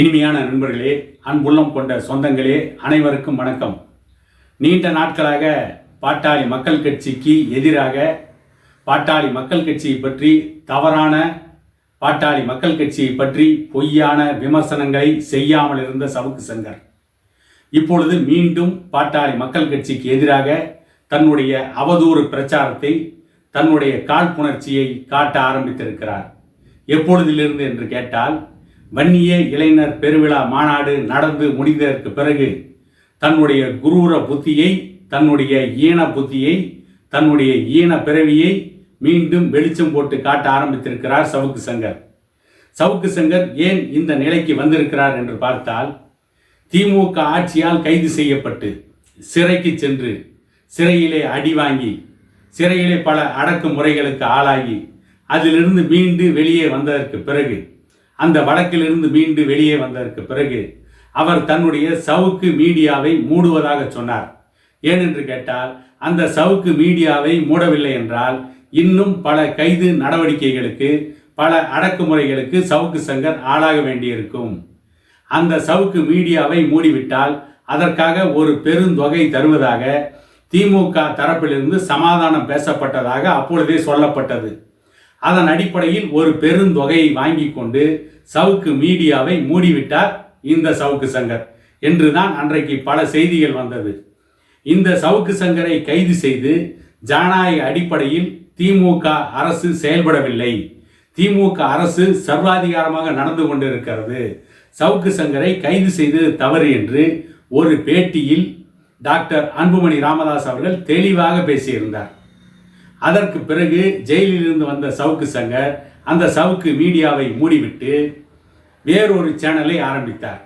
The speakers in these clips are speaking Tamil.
இனிமையான நண்பர்களே அன்புள்ளம் கொண்ட சொந்தங்களே அனைவருக்கும் வணக்கம். நீண்ட நாட்களாக பாட்டாளி மக்கள் கட்சிக்கு எதிராக பாட்டாளி மக்கள் கட்சியை பற்றி தவறான பாட்டாளி மக்கள் கட்சியை பற்றி பொய்யான விமர்சனங்களை செய்யாமல் இருந்த சவுக்கு சங்கர். இப்பொழுது மீண்டும் பாட்டாளி மக்கள் கட்சிக்கு எதிராக தன்னுடைய அவதூறு பிரச்சாரத்தை தன்னுடைய காழ்ப்புணர்ச்சியை காட்ட ஆரம்பித்திருக்கிறார். எப்பொழுதிலிருந்து என்று கேட்டால் வன்னிய இளைஞர் பெருவிழா மாநாடு நடந்து முடிந்ததற்கு பிறகு தன்னுடைய குரூர புத்தியை தன்னுடைய ஈன புத்தியை தன்னுடைய ஈன பிறவியை மீண்டும் வெளிச்சம் போட்டு காட்ட ஆரம்பித்திருக்கிறார் சவுக்கு சங்கர். சவுக்கு சங்கர் ஏன் இந்த நிலைக்கு வந்திருக்கிறார் என்று பார்த்தால் திமுக ஆட்சியால் கைது செய்யப்பட்டு சிறைக்கு சென்று சிறையிலே அடி வாங்கி சிறையிலே பல அடக்குமுறைகளுக்கு ஆளாகி அதிலிருந்து மீண்டு வெளியே வந்ததற்கு பிறகு அந்த வழக்கிலிருந்து மீண்டு வெளியே வந்ததற்கு பிறகு அவர் தன்னுடைய சவுக்கு மீடியாவை மூடுவதாக சொன்னார். ஏனென்று கேட்டால் அந்த சவுக்கு மீடியாவை மூடவில்லை என்றால் இன்னும் பல கைது நடவடிக்கைகளுக்கு பல அடக்குமுறைகளுக்கு சவுக்கு சங்கர் ஆளாக வேண்டியிருக்கும். அந்த சவுக்கு மீடியாவை மூடிவிட்டால் அதற்காக ஒரு பெருந்தொகை தருவதாக திமுக தரப்பிலிருந்து சமாதானம் பேசப்பட்டதாக அப்பொழுதே சொல்லப்பட்டது. அதன் அடிப்படையில் ஒரு பெருந்தொகையை வாங்கி கொண்டு சவுக்கு மீடியாவை மூடிவிட்டார் இந்த சவுக்கு சங்கர். என்றுதான் அன்றைக்கு பல செய்திகள் வந்தது. இந்த சவுக்கு சங்கரை கைது செய்து ஜனநாயக அடிப்படையில் திமுக அரசு செயல்படவில்லை. திமுக அரசு சர்வாதிகாரமாக நடந்து கொண்டிருக்கிறது. சவுக்கு சங்கரை கைது செய்தது தவறு என்று ஒரு பேட்டியில் டாக்டர் அன்புமணி ராமதாஸ் அவர்கள் தெளிவாக பேசியிருந்தார். அதற்கு பிறகு ஜெயிலில் இருந்து வந்த சவுக்கு சங்கர் அந்த சவுக்கு மீடியாவை மூடிவிட்டு வேறொரு சேனலை ஆரம்பித்தார்.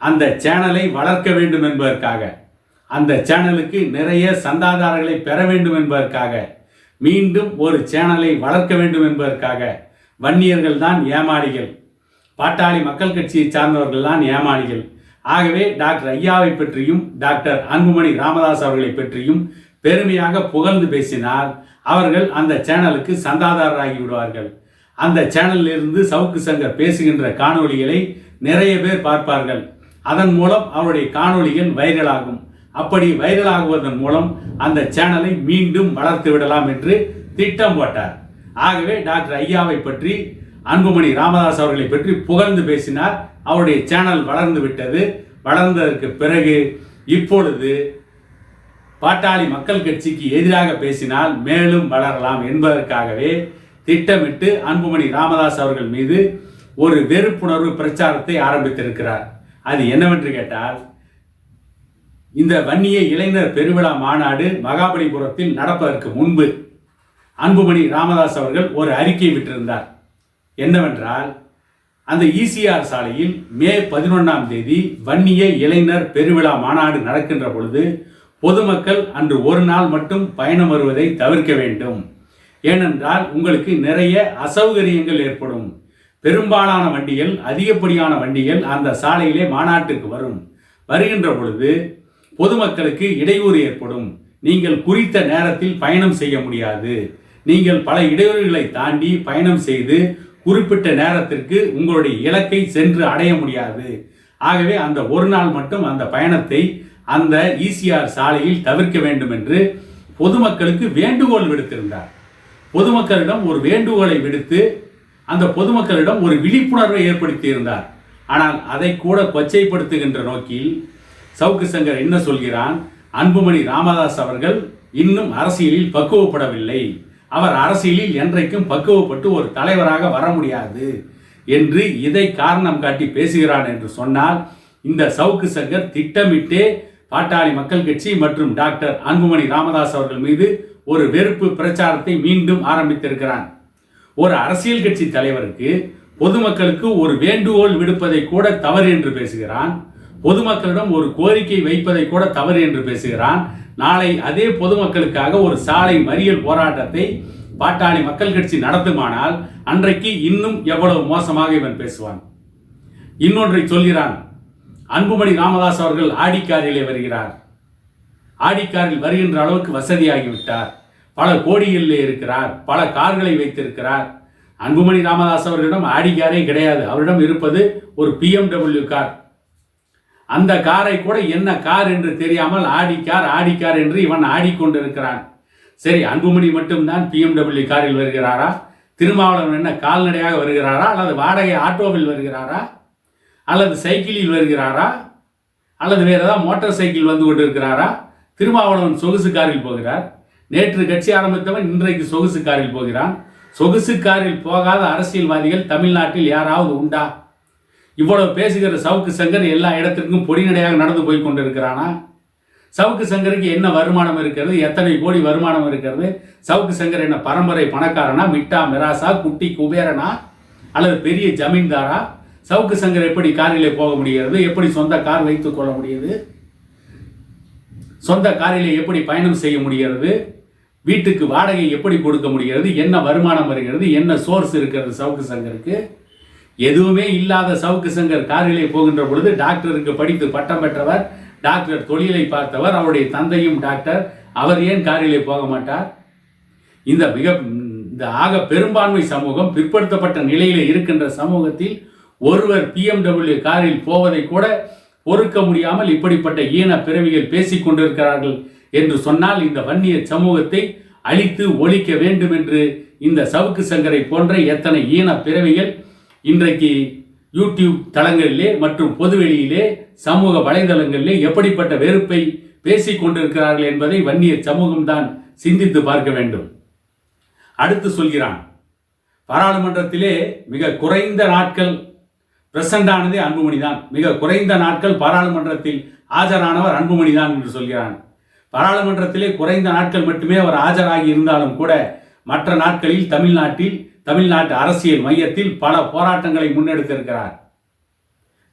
அந்த சேனலை வளர்க்க வேண்டும் என்பதற்காக அந்த சேனலுக்கு நிறைய சந்தாதாரர்களை பெற வேண்டும் என்பதற்காக மீண்டும் ஒரு சேனலை வளர்க்க வேண்டும் என்பதற்காக வன்னியர்கள் தான் ஏமாளிகள் பாட்டாளி மக்கள் கட்சியை சார்ந்தவர்கள் தான் ஏமாளிகள். ஆகவே டாக்டர் ஐயாவை பற்றியும் டாக்டர் அன்புமணி ராமதாஸ் அவர்களை பற்றியும் பெருமையாக புகழ்ந்து பேசினால் அவர்கள் அந்த சேனலுக்கு சந்தாதாரராகி விடுவார்கள். அந்த சேனலில் இருந்து சவுக்கு சங்கர் பேசுகின்ற காணொளிகளை நிறைய பேர் பார்ப்பார்கள். அதன் மூலம் அவருடைய காணொளிகள் வைரலாகும். அப்படி வைரலாகுவதன் மூலம் அந்த சேனலை மீண்டும் வளர்த்து விடலாம் என்று திட்டம் போட்டார். ஆகவே டாக்டர் ஐயாவை பற்றி அன்புமணி ராமதாஸ் அவர்களை பற்றி புகழ்ந்து பேசினார். அவருடைய சேனல் வளர்ந்து விட்டது. வளர்ந்ததற்கு பிறகு இப்பொழுது பாட்டாளி மக்கள் கட்சிக்கு எதிராக பேசினால் மேலும் வளரலாம் என்பதற்காகவே திட்டமிட்டு அன்புமணி ராமதாஸ் அவர்கள் மீது ஒரு வெறுப்புணர்வு பிரச்சாரத்தை ஆரம்பித்திருக்கிறார். அது என்னவென்று கேட்டால் இந்த வன்னிய இளைஞர் பெருவிழா மாநாடு மகாபலிபுரத்தில் நடப்பதற்கு முன்பு அன்புமணி ராமதாஸ் அவர்கள் ஒரு அறிக்கை விட்டிருந்தார். என்னவென்றால் அந்த இசிஆர் சாலையில் மே பதினொன்றாம் தேதி வன்னிய இளைஞர் பெருவிழா மாநாடு நடக்கின்ற பொழுது பொதுமக்கள் அன்று ஒரு நாள் மட்டும் பயணம் வருவதை தவிர்க்க வேண்டும். ஏனென்றால் உங்களுக்கு நிறைய அசௌகரியங்கள் ஏற்படும். பெரும்பாலான வண்டிகள் அதிகப்படியான வண்டிகள் அந்த சாலையிலே மாநாட்டுக்கு வரும். வருகின்ற பொழுது பொதுமக்களுக்கு இடையூறு ஏற்படும். நீங்கள் குறித்த நேரத்தில் பயணம் செய்ய முடியாது. நீங்கள் பல இடையூறுகளை தாண்டி பயணம் செய்து குறிப்பிட்ட நேரத்திற்கு உங்களுடைய இலக்கை சென்று அடைய முடியாது. ஆகவே அந்த ஒரு நாள் மட்டும் அந்த பயணத்தை அந்த இசிஆர் சாலையில் தவிர்க்க வேண்டும் என்று பொதுமக்களுக்கு வேண்டுகோள் விடுத்திருந்தார். பொதுமக்களிடம் ஒரு வேண்டுகோளை விடுத்து அந்த பொதுமக்களிடம் ஒரு விழிப்புணர்வை ஏற்படுத்தியிருந்தார். ஆனால் அதை கூட கொச்சைப்படுத்துகின்ற நோக்கில் சவுக்கு சங்கர் என்ன சொல்கிறான்? அன்புமணி ராமதாஸ் அவர்கள் இன்னும் அரசியலில் பக்குவப்படவில்லை. அவர் அரசியலில் என்றைக்கும் பக்குவப்பட்டு ஒரு தலைவராக வர முடியாது என்று இதை காரணம் காட்டி பேசுகிறான் என்று சொன்னால் இந்த சவுக்கு சங்கர் திட்டமிட்டே பாட்டாளி மக்கள் கட்சி மற்றும் டாக்டர் அன்புமணி ராமதாஸ் அவர்கள் மீது ஒரு வெறுப்பு பிரச்சாரத்தை மீண்டும் ஆரம்பித்திருக்கிறான். ஒரு அரசியல் கட்சி தலைவருக்கு பொதுமக்களுக்கு ஒரு வேண்டுகோள் விடுப்பதை கூட தவறு என்று பேசுகிறான். பொதுமக்களிடம் ஒரு கோரிக்கை வைப்பதை கூட தவறு என்று பேசுகிறான். நாளை அதே பொதுமக்களுக்காக ஒரு சாலை மறியல் போராட்டத்தை பாட்டாளி மக்கள் கட்சி நடத்துமானால் அன்றைக்கு இன்னும் எவ்வளவு மோசமாக இவன் பேசுவான். இன்னொன்றை சொல்கிறான். அன்புமணி ராமதாஸ் அவர்கள் ஆடிக்காரிலே வருகிறார். ஆடிக்காரில் வருகின்ற அளவுக்கு வசதியாகிவிட்டார். பல கோடிகளிலே இருக்கிறார். பல கார்களை வைத்திருக்கிறார். அன்புமணி ராமதாஸ் அவர்களிடம் ஆடி காரே கிடையாது. அவரிடம் இருப்பது ஒரு பிஎம்டபிள்யூ கார். அந்த காரை கூட என்ன கார் என்று தெரியாமல் ஆடி கார் ஆடி கார் என்று இவன் ஆடிக்கொண்டிருக்கிறான். சரி அன்புமணி மட்டும்தான் பிஎம்டபிள்யூ காரில் வருகிறாரா? திருமாவளவன் என்ன கால்நடையாக வருகிறாரா? அல்லது வாடகை ஆட்டோவில் வருகிறாரா? அல்லது சைக்கிளில் வருகிறாரா? அல்லது வேறு ஏதாவது மோட்டார் சைக்கிள் வந்து கொண்டிருக்கிறாரா? திருமாவளவன் சொகுசு காரில் போகிறார். நேற்று கட்சி ஆரம்பித்தவன் இன்றைக்கு சொகுசு காரில் போகிறான். சொகுசு காரில் போகாத அரசியல்வாதிகள் தமிழ்நாட்டில் யாராவது உண்டா? இவ்வளவு பேசுகிற சவுக்கு சங்கர் எல்லா இடத்திற்கும் பொடிநடையாக நடந்து போய் கொண்டிருக்கிறானா? சவுக்கு சங்கருக்கு என்ன வருமானம் இருக்கிறது? எத்தனை கோடி வருமானம் இருக்கிறது? சவுக்கு சங்கர் என்ன பரம்பரை பணக்காரனா மிட்டா மிராசா குட்டி குபேரனா? அல்லது பெரிய ஜமீன்தாரா? சவுக்கு சங்கர் எப்படி காரிலே போக முடிகிறது? எப்படி சொந்த கார் வைத்துக் கொள்ள முடியுது சொந்த காரிலே எப்படி பயணம் செய்ய முடிகிறது? வீட்டுக்கு வாடகை எப்படி கொடுக்க முடிகிறது? என்ன வருமானம் வருகிறது? என்ன சோர்ஸ் இருக்கிறது சவுக்கு சங்கருக்கு? எதுவுமே இல்லாத சவுக்கு சங்கர் காரிலே போகின்ற பொழுது டாக்டருக்கு படித்து பட்டம் பெற்றவர் டாக்டர் தொழிலை பார்த்தவர் அவருடைய தந்தையும் டாக்டர். அவர் ஏன் காரிலே போக மாட்டார்? இந்த மிக இந்த ஆக பெரும்பான்மை சமூகம் பிற்படுத்தப்பட்ட நிலையில் இருக்கின்ற சமூகத்தில் ஒருவர் பிஎம்டபிள்யூ காரில் போவதை கூட பொறுக்க முடியாமல் இப்படிப்பட்ட ஈன பிறவிகள் பேசிக் கொண்டிருக்கிறார்கள் என்று சொன்னால் இந்த வன்னிய சமூகத்தை அழித்து ஒழிக்க வேண்டும் என்று இந்த சவுக்கு சங்கரை போன்ற எத்தனை ஈன பிறவிகள் இன்றைக்கு யூடியூப் தளங்களிலே மற்றும் பொதுவெளியிலே சமூக வலைதளங்களிலே எப்படிப்பட்ட வெறுப்பை பேசிக் கொண்டிருக்கிறார்கள் என்பதை வன்னிய சமூகம்தான் சிந்தித்து பார்க்க வேண்டும். அடுத்து சொல்கிறான். பாராளுமன்றத்திலே மிக குறைந்த நாட்கள் பிரசன்ட் ஆனதே அன்புமணி தான் மிக குறைந்த நாட்கள் பாராளுமன்றத்தில் ஆஜரானவர் அன்புமணி தான் என்று சொல்கிறான். பாராளுமன்றத்திலே குறைந்த நாட்கள் மட்டுமே அவர் ஆஜராகி இருந்தாலும் கூட மற்ற நாட்களில் தமிழ்நாட்டில் தமிழ்நாட்டு அரசியல் மையத்தில் பல போராட்டங்களை முன்னெடுத்திருக்கிறார்.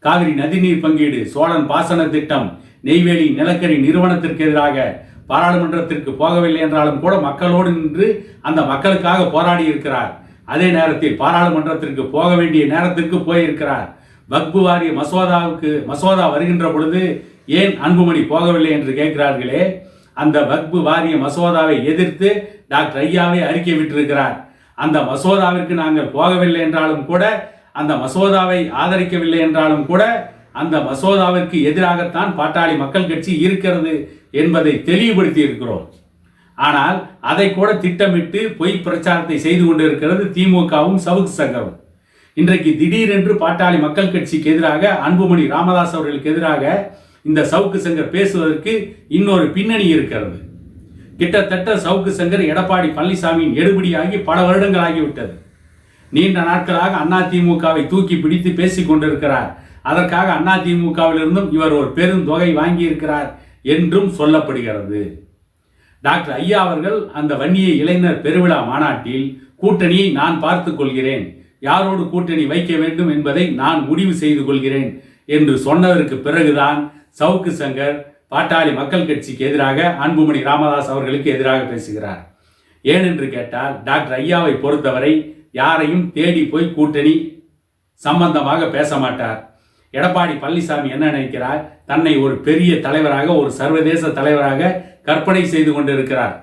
காவிரி நதிநீர் பங்கீடு சோழன் பாசன திட்டம் நெய்வேலி நிலக்கரி நிறுவனத்திற்கு எதிராக பாராளுமன்றத்திற்கு போகவில்லை என்றாலும் கூட மக்களோடு நின்று அந்த மக்களுக்காக போராடி இருக்கிறார் அதே நேரத்தில் பாராளுமன்றத்திற்கு போக வேண்டிய நேரத்திற்கு போயிருக்கிறார். வக்பு வாரிய மசோதாவுக்கு மசோதா வருகின்ற பொழுது ஏன் அன்புமணி போகவில்லை என்று கேட்கிறார்களே? அந்த வக்பு வாரிய மசோதாவை எதிர்த்து டாக்டர் ஐயாவை அறிக்கை விட்டிருக்கிறார். அந்த மசோதாவிற்கு நாங்கள் போகவில்லை என்றாலும் கூட அந்த மசோதாவை ஆதரிக்கவில்லை என்றாலும் கூட அந்த மசோதாவிற்கு எதிராகத்தான் பாட்டாளி மக்கள் கட்சி இருக்கிறது என்பதை தெளிவுபடுத்தி இருக்கிறோம் ஆனால் அதை கூட திட்டமிட்டு பொய் பிரச்சாரத்தை செய்து கொண்டிருக்கிறது திமுகவும் சவுக்கு சங்கரும். இன்றைக்கு திடீரென்று பாட்டாளி மக்கள் கட்சிக்கு எதிராக அன்புமணி ராமதாஸ் அவர்களுக்கு எதிராக இந்த சவுக்கு சங்கர் பேசுவதற்கு இன்னொரு பின்னணி இருக்கிறது. கிட்டத்தட்ட சவுக்கு சங்கர் எடப்பாடி பழனிசாமியின் எடுபடியாகி பல வருடங்கள் ஆகிவிட்டது நீண்ட நாட்களாக அதிமுகவை தூக்கி பிடித்து பேசிக் கொண்டிருக்கிறார். அதற்காக அதிமுகவிலிருந்தும் இவர் ஒரு பெருந்தொகை வாங்கியிருக்கிறார் என்றும் சொல்லப்படுகிறது. டாக்டர் ஐயா அவர்கள் அந்த வன்னிய இளைஞர் பெருவிழா மாநாட்டில் கூட்டணியை நான் பார்த்துக் கொள்கிறேன். யாரோடு கூட்டணி வைக்க வேண்டும் என்பதை நான் முடிவு செய்து கொள்கிறேன் என்று சொன்னதற்கு பிறகுதான் சவுக்கு சங்கர் பாட்டாளி மக்கள் கட்சிக்கு எதிராக அன்புமணி ராமதாஸ் அவர்களுக்கு எதிராக பேசுகிறார். ஏனென்று கேட்டால் டாக்டர் ஐயாவை பொறுத்தவரை யாரையும் தேடி போய் கூட்டணி சம்பந்தமாக பேச மாட்டார். எடப்பாடி பழனிசாமி என்ன நினைக்கிறார்? தன்னை ஒரு பெரிய தலைவராக ஒரு சர்வதேச தலைவராக கற்பனை செய்து கொண்டிருக்கிறார்.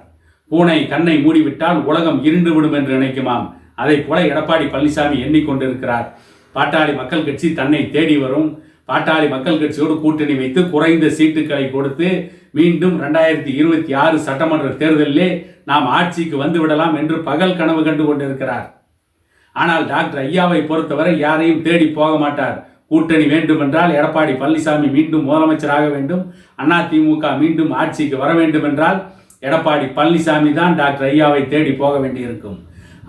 பூனை கண்ணை மூடிவிட்டால் உலகம் இருண்டுவிடும் என்று நினைக்குமாம். அதை போல எடப்பாடி பழனிசாமி எண்ணிக்கொண்டிருக்கிறார். பாட்டாளி மக்கள் கட்சி தன்னை தேடி வரும். பாட்டாளி மக்கள் கட்சியோடு கூட்டணி வைத்து குறைந்த சீட்டுகளை கொடுத்து மீண்டும் ரெண்டாயிரத்தி இருபத்தி ஆறு சட்டமன்ற தேர்தலிலே நாம் ஆட்சிக்கு வந்துவிடலாம் என்று பகல் கனவு கண்டு கொண்டிருக்கிறார். ஆனால் டாக்டர் ஐயாவை பொறுத்தவரை யாரையும் தேடி போக மாட்டார். கூட்டணி வேண்டுமென்றால் எடப்பாடி பழனிசாமி மீண்டும் முதலமைச்சராக வேண்டும். அதிமுக மீண்டும் ஆட்சிக்கு வர வேண்டும் என்றால் எடப்பாடி பழனிசாமி தான் டாக்டர் ஐயாவை தேடி போக வேண்டியிருக்கும்.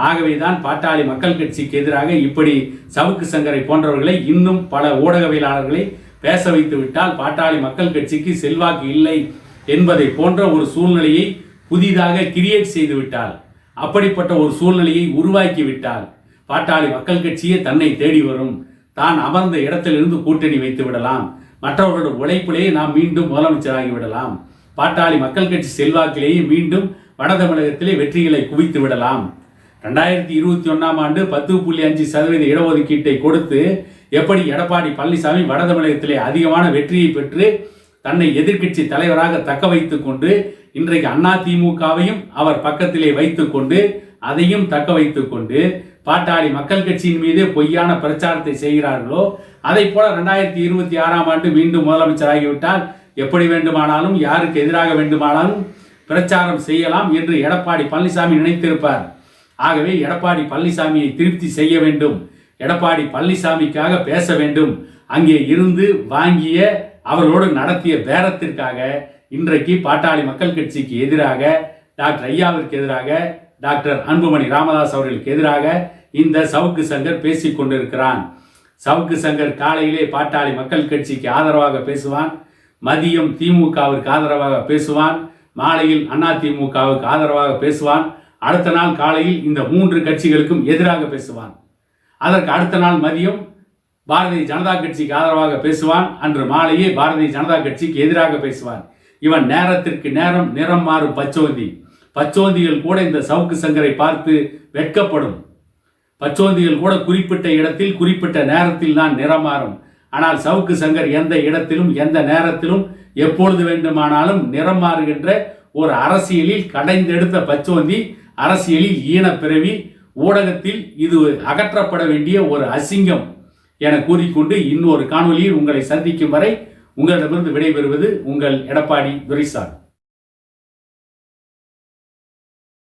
ஆகவே தான் பாட்டாளி மக்கள் கட்சிக்கு எதிராக இப்படி சவுக்கு சங்கரை போன்றவர்களை இன்னும் பல ஊடகவியலாளர்களை பேச வைத்து விட்டால் பாட்டாளி மக்கள் கட்சிக்கு செல்வாக்கு இல்லை என்பதை போன்ற ஒரு சூழ்நிலையை புதிதாக கிரியேட் செய்து விட்டால் அப்படிப்பட்ட ஒரு சூழ்நிலையை உருவாக்கி விட்டால் பாட்டாளி மக்கள் கட்சியே தன்னை தேடி வரும். தான் அமர்ந்த இடத்திலிருந்து கூட்டணி வைத்து விடலாம். மற்றவர்களோட உழைப்பிலேயே நாம் மீண்டும் முதலமைச்சராகி விடலாம். பாட்டாளி மக்கள் கட்சி செல்வாக்கிலேயே மீண்டும் வட தமிழகத்திலே வெற்றிகளை குவித்து விடலாம். ரெண்டாயிரத்தி இருபத்தி ஒன்றாம் ஆண்டு பத்து புள்ளி அஞ்சு சதவீத இடஒதுக்கீட்டை கொடுத்து எப்படி எடப்பாடி பழனிசாமி வட தமிழகத்திலே அதிகமான வெற்றியை பெற்று தன்னை எதிர்க்கட்சி தலைவராக தக்க வைத்து கொண்டு இன்றைக்கு அண்ணா திமுகவையும் அவர் பக்கத்திலே வைத்துக்கொண்டு அதையும் தக்க வைத்து கொண்டு பாட்டாளி மக்கள் கட்சியின் மீது பொய்யான பிரச்சாரத்தை செய்கிறார்களோ அதை போல ரெண்டாயிரத்தி இருபத்தி ஆறாம் ஆண்டு மீண்டும் முதலமைச்சராகிவிட்டால் எப்படி வேண்டுமானாலும் யாருக்கு எதிராக வேண்டுமானாலும் பிரச்சாரம் செய்யலாம் என்று எடப்பாடி பழனிசாமி நினைத்திருப்பார். ஆகவே எடப்பாடி பழனிசாமியை திருப்தி செய்ய வேண்டும். எடப்பாடி பழனிசாமிக்காக பேச வேண்டும். அங்கே இருந்து வாங்கிய அவர்களோடு நடத்திய பேரத்திற்காக இன்றைக்கு பாட்டாளி மக்கள் கட்சிக்கு எதிராக டாக்டர் ஐயாவிற்கு எதிராக டாக்டர் அன்புமணி ராமதாஸ் அவர்களுக்கு எதிராக இந்த சவுக்கு சங்கர் பேசிக் கொண்டிருக்கிறான். சவுக்கு சங்கர் காலையிலே பாட்டாளி மக்கள் கட்சிக்கு ஆதரவாக பேசுவான். மதியம் திமுகவிற்கு ஆதரவாக பேசுவான். மாலையில் அண்ணா திமுகவுக்கு ஆதரவாக பேசுவான். அடுத்த நாள் காலையில் இந்த மூன்று கட்சிகளுக்கும் எதிராக பேசுவான். அதற்கு அடுத்த நாள் மதியம் பாரதிய ஜனதா கட்சிக்கு ஆதரவாக பேசுவான். அன்று மாலையே பாரதிய ஜனதா கட்சிக்கு எதிராக பேசுவான். இவன் நேரத்திற்கு நேரம் நிறம் மாறும் பச்சோந்தி. பச்சோந்திகள் கூட இந்த சவுக்கு சங்கரை பார்த்து வெட்கப்படும். பச்சோந்திகள் கூட குறிப்பிட்ட இடத்தில் குறிப்பிட்ட நேரத்தில் தான் நிறம் மாறும். ஆனால் சவுக்கு சங்கர் எந்த இடத்திலும் எந்த நேரத்திலும் எப்பொழுது வேண்டுமானாலும் நிறம் மாறுகின்ற ஒரு அரசியலில் கடைந்தெடுத்த பச்சோந்தி அரசியலில் ஈனப்பிறவி ஊடகத்தில் இது அகற்றப்பட வேண்டிய ஒரு அசிங்கம் என கூறிக்கொண்டு இன்னொரு காணொலியில் உங்களை சந்திக்கும் வரை உங்களிடமிருந்து விடைபெறுவது உங்கள் எடப்பாடி துரைசாமி.